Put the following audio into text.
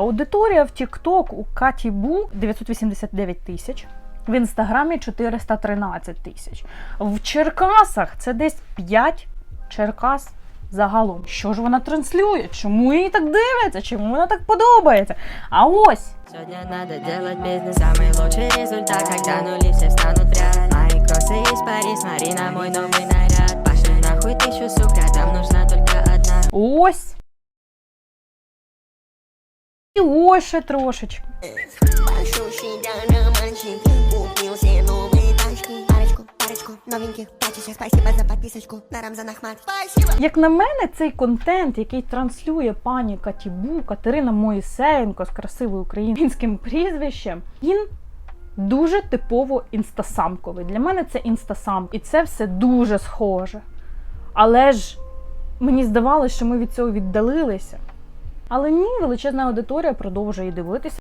Аудиторія в TikTok у Каті Бу 989 тисяч. В інстаграмі 413 тисяч. В Черкасах це десь 5 Черкас загалом. Що ж вона транслює? Чому їй так дивляться? Чому вона так подобається? А ось Сегодня надо делать бизнес Самый лучший результат, когда нули все встанут в ряд Мои кроссы из Пари, смотри на мой новый наряд Пошли нахуй тысячу сук, рядом нужна только одна ось. Рамзан Ахмат Спасибо Як на мене, цей контент, який транслює пані Катібу, Катерина Моїсеєнко з красивим українським прізвищем, він дуже типово інстасамковий. Для мене це інстасам, і це все дуже схоже. Але ж мені здавалося, що ми від цього віддалилися. Але ні, величезна аудиторія продовжує дивитися.